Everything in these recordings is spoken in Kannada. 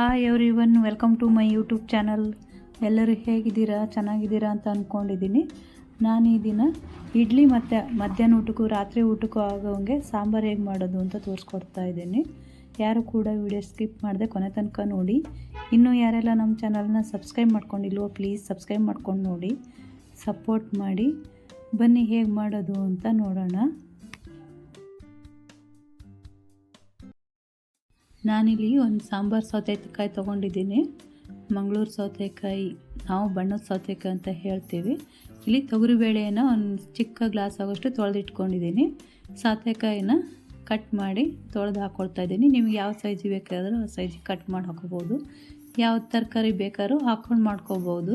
Hi everyone welcome to my YouTube channel ಎಲ್ಲರೂ ಹೇಗಿದ್ದೀರಾ? ಚೆನ್ನಾಗಿದ್ದೀರಾ ಅಂತ ಅಂದ್ಕೊಂಡಿದ್ದೀನಿ ನಾನು ಈ ದಿನ ಇಡ್ಲಿ ಮತ್ತು ಮಧ್ಯಾಹ್ನ ಊಟಕ್ಕೂ ರಾತ್ರಿ ಊಟಕ್ಕೂ ಆಗೋಂಗೆ ಸಾಂಬಾರು ಹೇಗೆ ಮಾಡೋದು ಅಂತ ತೋರಿಸ್ಕೊಡ್ತಾ ಇದ್ದೀನಿ. ಯಾರು ಕೂಡ ವಿಡಿಯೋ ಸ್ಕಿಪ್ ಮಾಡಿದೆ ಕೊನೆ ತನಕ ನೋಡಿ. ಇನ್ನೂ ಯಾರೆಲ್ಲ ನಮ್ಮ ಚಾನಲ್ನ ಸಬ್ಸ್ಕ್ರೈಬ್ ಮಾಡ್ಕೊಂಡಿಲ್ವೋ ಪ್ಲೀಸ್ ಸಬ್ಸ್ಕ್ರೈಬ್ ಮಾಡ್ಕೊಂಡು ನೋಡಿ. ಸಪೋರ್ಟ್ ಮಾಡಿ. ಬನ್ನಿ ಹೇಗೆ ಮಾಡೋದು ಅಂತ ನೋಡೋಣ. ನಾನಿಲ್ಲಿ ಒಂದು ಸಾಂಬಾರು ಸೌತೆಕಾಯಿ ತೊಗೊಂಡಿದ್ದೀನಿ. ಮಂಗಳೂರು ಸೌತೆಕಾಯಿ, ನಾವು ಬಣ್ಣದ ಸೌತೆಕಾಯಿ ಅಂತ ಹೇಳ್ತೀವಿ. ಇಲ್ಲಿ ತೊಗರಿಬೇಳೆಯನ್ನು ಒಂದು ಚಿಕ್ಕ ಗ್ಲಾಸ್ ಆಗೋಷ್ಟು ತೊಳೆದಿಟ್ಕೊಂಡಿದ್ದೀನಿ. ಸೌತೆಕಾಯಿನ ಕಟ್ ಮಾಡಿ ತೊಳೆದು ಹಾಕ್ಕೊಳ್ತಾ ಇದ್ದೀನಿ. ನಿಮ್ಗೆ ಯಾವ ಸೈಜ್ ಬೇಕಾದರೂ ಆ ಸೈಜಿಗೆ ಕಟ್ ಮಾಡಿ ಹಾಕೋಬೋದು. ಯಾವ ತರಕಾರಿ ಬೇಕಾದ್ರೂ ಹಾಕ್ಕೊಂಡು ಮಾಡ್ಕೋಬೋದು.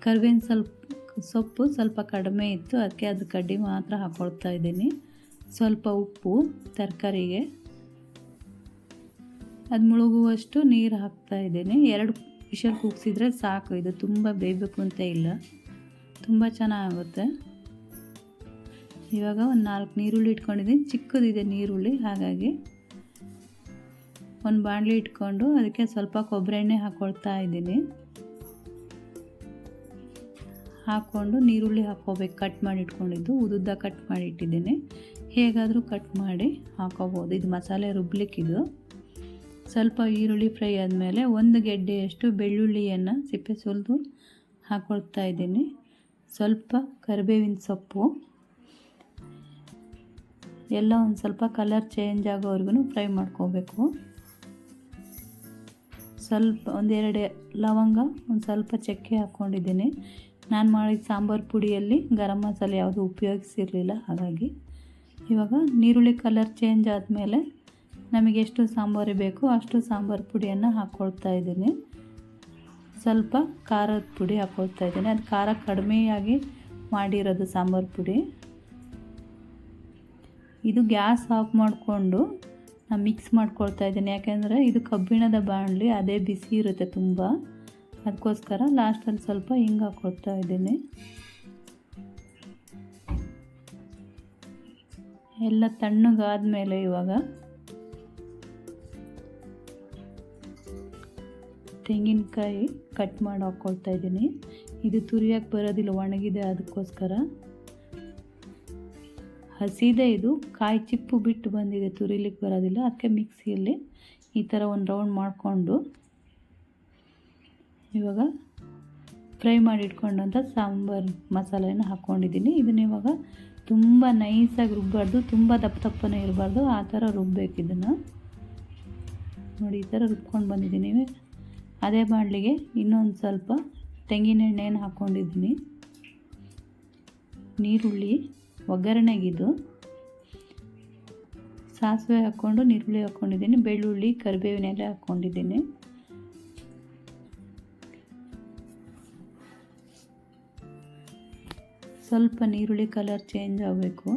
ಕರ್ಬೇವಿನ ಸ್ವಲ್ಪ, ಸೊಪ್ಪು ಸ್ವಲ್ಪ ಕಡಿಮೆ ಇತ್ತು, ಅದಕ್ಕೆ ಅದು ಕಡ್ಡಿ ಮಾತ್ರ ಹಾಕ್ಕೊಳ್ತಾ ಇದ್ದೀನಿ. ಸ್ವಲ್ಪ ಉಪ್ಪು, ತರಕಾರಿಗೆ. ಅದು ಮುಳುಗುವಷ್ಟು ನೀರು ಹಾಕ್ತಾ ಇದ್ದೇನೆ. ಎರಡು ವಿಷಲ್ ಕೂಗಿಸಿದ್ರೆ ಸಾಕು. ಇದು ತುಂಬ ಬೇಯಬೇಕು ಅಂತ ಇಲ್ಲ. ತುಂಬ ಚೆನ್ನಾಗುತ್ತೆ. ಇವಾಗ ಒಂದು ನಾಲ್ಕು ನೀರುಳ್ಳಿ ಇಟ್ಕೊಂಡಿದ್ದೀನಿ. ಚಿಕ್ಕದಿದೆ ನೀರುಳ್ಳಿ. ಹಾಗಾಗಿ ಒಂದು ಬಾಣಲಿ ಇಟ್ಕೊಂಡು ಅದಕ್ಕೆ ಸ್ವಲ್ಪ ಕೊಬ್ಬರಿ ಎಣ್ಣೆ ಹಾಕ್ಕೊಳ್ತಾ ಇದ್ದೀನಿ. ಹಾಕ್ಕೊಂಡು ನೀರುಳ್ಳಿ ಹಾಕ್ಕೋಬೇಕು. ಕಟ್ ಮಾಡಿ ಇಟ್ಕೊಂಡಿದ್ದು. ಉದ್ದುದ್ದ ಕಟ್ ಮಾಡಿ ಇಟ್ಟಿದ್ದೀನಿ. ಹೇಗಾದರೂ ಕಟ್ ಮಾಡಿ ಹಾಕೋಬೋದು ಇದು ಮಸಾಲೆ ರುಬ್ಲಿಕ್ಕಿದು. ಸ್ವಲ್ಪ ಈರುಳ್ಳಿ ಫ್ರೈ ಆದಮೇಲೆ ಒಂದು ಗೆಡ್ಡೆಯಷ್ಟು ಬೆಳ್ಳುಳ್ಳಿಯನ್ನು ಸಿಪ್ಪೆ ಸುಲಿದು ಹಾಕೊಳ್ತಾ ಇದ್ದೀನಿ. ಸ್ವಲ್ಪ ಕರಿಬೇವಿನ ಸೊಪ್ಪು. ಎಲ್ಲ ಒಂದು ಸ್ವಲ್ಪ ಕಲರ್ ಚೇಂಜ್ ಆಗೋವರೆಗೂ ಫ್ರೈ ಮಾಡ್ಕೋಬೇಕು. ಸ್ವಲ್ಪ ಒಂದೆರಡು ಲವಂಗ, ಒಂದು ಸ್ವಲ್ಪ ಚಕ್ಕೆ ಹಾಕ್ಕೊಂಡಿದ್ದೀನಿ. ನಾನು ಮಾಡಿದ ಸಾಂಬಾರು ಪುಡಿಯಲ್ಲಿ ಗರಂ ಮಸಾಲೆ ಯಾವುದು ಉಪಯೋಗಿಸಿರಲಿಲ್ಲ, ಹಾಗಾಗಿ ಇವಾಗ ನೀರುಳ್ಳಿ ಕಲರ್ ಚೇಂಜ್ ಆದಮೇಲೆ ನಮಗೆ ಎಷ್ಟು ಸಾಂಬಾರು ಬೇಕು ಅಷ್ಟು ಸಾಂಬಾರು ಪುಡಿಯನ್ನು ಹಾಕ್ಕೊಳ್ತಾ ಇದ್ದೀನಿ. ಸ್ವಲ್ಪ ಖಾರದ ಪುಡಿ ಹಾಕ್ಕೊಳ್ತಾ ಇದ್ದೀನಿ. ಅದು ಖಾರ ಕಡಿಮೆಯಾಗಿ ಮಾಡಿರೋದು ಸಾಂಬಾರು ಪುಡಿ. ಇದು ಗ್ಯಾಸ್ ಆಫ್ ಮಾಡಿಕೊಂಡು ನಾನು ಮಿಕ್ಸ್ ಮಾಡ್ಕೊಳ್ತಾ ಇದ್ದೀನಿ. ಯಾಕೆಂದರೆ ಇದು ಕಬ್ಬಿಣದ ಬಾಣಲಿ, ಅದೇ ಬಿಸಿ ಇರುತ್ತೆ ತುಂಬ. ಅದಕ್ಕೋಸ್ಕರ ಲಾಸ್ಟಲ್ಲಿ ಸ್ವಲ್ಪ ಹಿಂಗೆ ಹಾಕ್ಕೊಳ್ತಾ ಇದ್ದೀನಿ. ಎಲ್ಲ ತಣ್ಣಗಾದ ಮೇಲೆ ಇವಾಗ ತೆಂಗಿನಕಾಯಿ ಕಟ್ ಮಾಡಿ ಹಾಕ್ಕೊಳ್ತಾ ಇದ್ದೀನಿ. ಇದು ತುರಿಯೋಕ್ಕೆ ಬರೋದಿಲ್ಲ, ಒಣಗಿದೆ ಅದಕ್ಕೋಸ್ಕರ. ಹಸಿದೆ ಇದು, ಕಾಯಿ ಚಿಪ್ಪು ಬಿಟ್ಟು ಬಂದಿದೆ, ತುರಿಲಿಕ್ಕೆ ಬರೋದಿಲ್ಲ. ಅದಕ್ಕೆ ಮಿಕ್ಸಿಯಲ್ಲಿ ಈ ಥರ ಒಂದು ರೌಂಡ್ ಮಾಡಿಕೊಂಡು ಇವಾಗ ಫ್ರೈ ಮಾಡಿ ಇಟ್ಕೊಂಡಂಥ ಸಾಂಬಾರು ಮಸಾಲೆನ ಹಾಕ್ಕೊಂಡಿದ್ದೀನಿ ಇದನ್ನ ಇವಾಗ ತುಂಬ ನೈಸಾಗಿ ರುಬ್ಬಾರ್ದು, ತುಂಬ ದಪ್ಪ ದಪ್ಪನೇ ಇರಬಾರ್ದು. ಆ ಥರ ರುಬ್ಬಬೇಕು ಇದನ್ನು. ನೋಡಿ, ಈ ಥರ ರುಬ್ಕೊಂಡು ಬಂದಿದ್ದೀನಿ. ಅದೇ ಬಾಣಲಿಗೆ ಇನ್ನೊಂದು ಸ್ವಲ್ಪ ತೆಂಗಿನ ಎಣ್ಣೆಯನ್ನು ಹಾಕ್ಕೊಂಡಿದ್ದೀನಿ. ನೀರುಳ್ಳಿ ಒಗ್ಗರಣೆಗಿದು ಸಾಸಿವೆ ಹಾಕ್ಕೊಂಡು ನೀರುಳ್ಳಿ ಹಾಕ್ಕೊಂಡಿದ್ದೀನಿ, ಬೆಳ್ಳುಳ್ಳಿ ಕರಿಬೇವಿನ ಎಲೆ ಹಾಕ್ಕೊಂಡಿದ್ದೀನಿ. ಸ್ವಲ್ಪ ನೀರುಳ್ಳಿ ಕಲರ್ ಚೇಂಜ್ ಆಗಬೇಕು.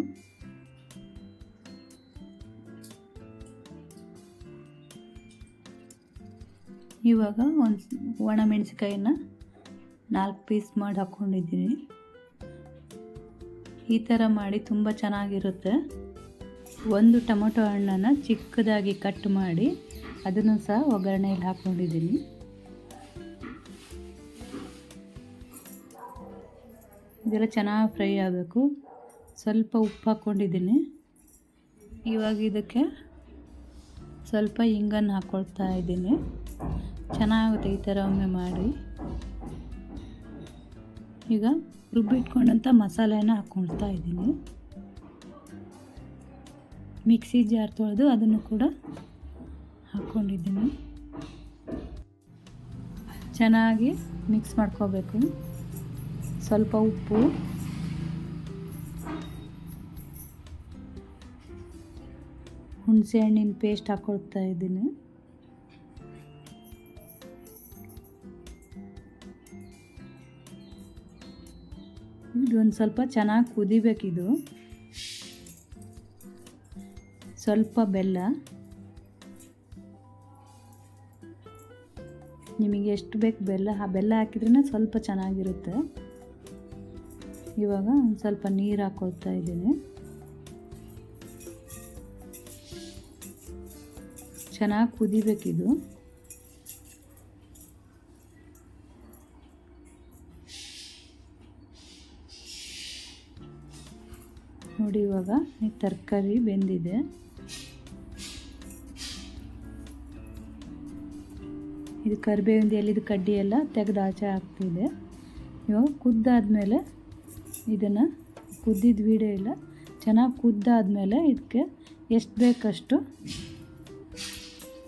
ಇವಾಗ ಒಂದು ಒಣ ಮೆಣಸಿಕಾಯಿನ ನಾಲ್ಕು ಪೀಸ್ ಮಾಡಿ ಹಾಕ್ಕೊಂಡಿದ್ದೀನಿ. ಈ ಥರ ಮಾಡಿ ತುಂಬ ಚೆನ್ನಾಗಿರುತ್ತೆ. ಒಂದು ಟೊಮೊಟೊ ಹಣ್ಣನ್ನು ಚಿಕ್ಕದಾಗಿ ಕಟ್ ಮಾಡಿ ಅದನ್ನು ಸಹ ಒಗ್ಗರಣೆಯಲ್ಲಿ ಹಾಕ್ಕೊಂಡಿದ್ದೀನಿ. ಇದೆಲ್ಲ ಚೆನ್ನಾಗಿ ಫ್ರೈ ಆಗಬೇಕು. ಸ್ವಲ್ಪ ಉಪ್ಪು ಹಾಕ್ಕೊಂಡಿದ್ದೀನಿ. ಇವಾಗ ಇದಕ್ಕೆ ಸ್ವಲ್ಪ ಇಂಗನ್ನು ಹಾಕ್ಕೊಳ್ತಾ ಇದ್ದೀನಿ. ಚೆನ್ನಾಗುತ್ತೆ ಈ ಥರ ಒಮ್ಮೆ ಮಾಡಿ. ಈಗ ರುಬ್ಬಿಟ್ಕೊಂಡಂಥ ಮಸಾಲೆನ ಹಾಕ್ಕೊಳ್ತಾ ಇದ್ದೀನಿ. ಮಿಕ್ಸಿ ಜಾರ್ ತೊಳೆದು ಅದನ್ನು ಕೂಡ ಹಾಕ್ಕೊಂಡಿದ್ದೀನಿ. ಚೆನ್ನಾಗಿ ಮಿಕ್ಸ್ ಮಾಡ್ಕೋಬೇಕು. ಸ್ವಲ್ಪ ಉಪ್ಪು. ಹುಣಸೆ ಹಣ್ಣಿನ ಪೇಸ್ಟ್ ಹಾಕ್ಕೊಳ್ತಾ ಇದ್ದೀನಿ. ಇದೊಂದು ಸ್ವಲ್ಪ ಚೆನ್ನಾಗಿ ಕುದಿಬೇಕಿದು. ಸ್ವಲ್ಪ ಬೆಲ್ಲ. ನಿಮಗೆ ಎಷ್ಟು ಬೇಕು ಬೆಲ್ಲ, ಆ ಬೆಲ್ಲ ಹಾಕಿದ್ರೇ ಸ್ವಲ್ಪ ಚೆನ್ನಾಗಿರುತ್ತೆ. ಇವಾಗ ಒಂದು ಸ್ವಲ್ಪ ನೀರು ಹಾಕೋತಾ ಇದ್ದೀನಿ. ಚೆನ್ನಾಗಿ ಕುದಿಬೇಕಿದು. ನೋಡಿ ಇವಾಗ ಈ ತರಕಾರಿ ಬೆಂದಿದೆ. ಇದು ಕರಿಬೇವಿಂದ ಎಲ್ಲಿದ್ದು ಕಡ್ಡಿ ಎಲ್ಲ ತೆಗೆದು ಆಚೆ ಹಾಕ್ತಿದೆ. ಇವಾಗ ಕುದ್ದಾದ್ಮೇಲೆ ಇದನ್ನು ಕುದ್ದಿದ ವೀಡಿಯೋ ಇಲ್ಲ, ಚೆನ್ನಾಗಿ ಕುದ್ದಾದ್ಮೇಲೆ ಇದಕ್ಕೆ ಎಷ್ಟು ಬೇಕಷ್ಟು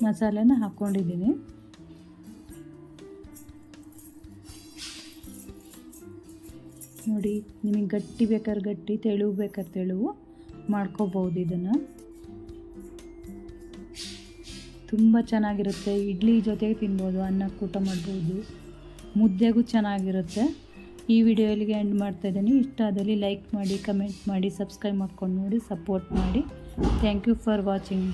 ಮಸಾಲೆನ ಹಾಕ್ಕೊಂಡಿದ್ದೀನಿ ನೋಡಿ ನಿಮಗೆ ಗಟ್ಟಿ ಬೇಕಾದ್ರೆ ಗಟ್ಟಿ, ತೆಳುವು ಬೇಕಾದ್ರೆ ತೆಳುವು ಮಾಡ್ಕೋಬೋದು ಇದನ್ನು. ತುಂಬ ಚೆನ್ನಾಗಿರುತ್ತೆ. ಇಡ್ಲಿ ಜೊತೆಗೆ ತಿನ್ಬೋದು, ಅನ್ನಕ್ಕೆ ಊಟ ಮಾಡ್ಬೋದು. ಮುದ್ದೆಗೂ ಚೆನ್ನಾಗಿರುತ್ತೆ. ಈ ವಿಡಿಯೋಲಿಗೆ ಎಂಡ್ ಮಾಡ್ತಾ ಇದ್ದೀನಿ. ಇಷ್ಟ ಆದಲ್ಲಿ ಲೈಕ್ ಮಾಡಿ ಕಮೆಂಟ್ ಮಾಡಿ ಸಬ್ಸ್ಕ್ರೈಬ್ ಮಾಡ್ಕೊಂಡು ನೋಡಿ ಸಪೋರ್ಟ್ ಮಾಡಿ. Thank you for watching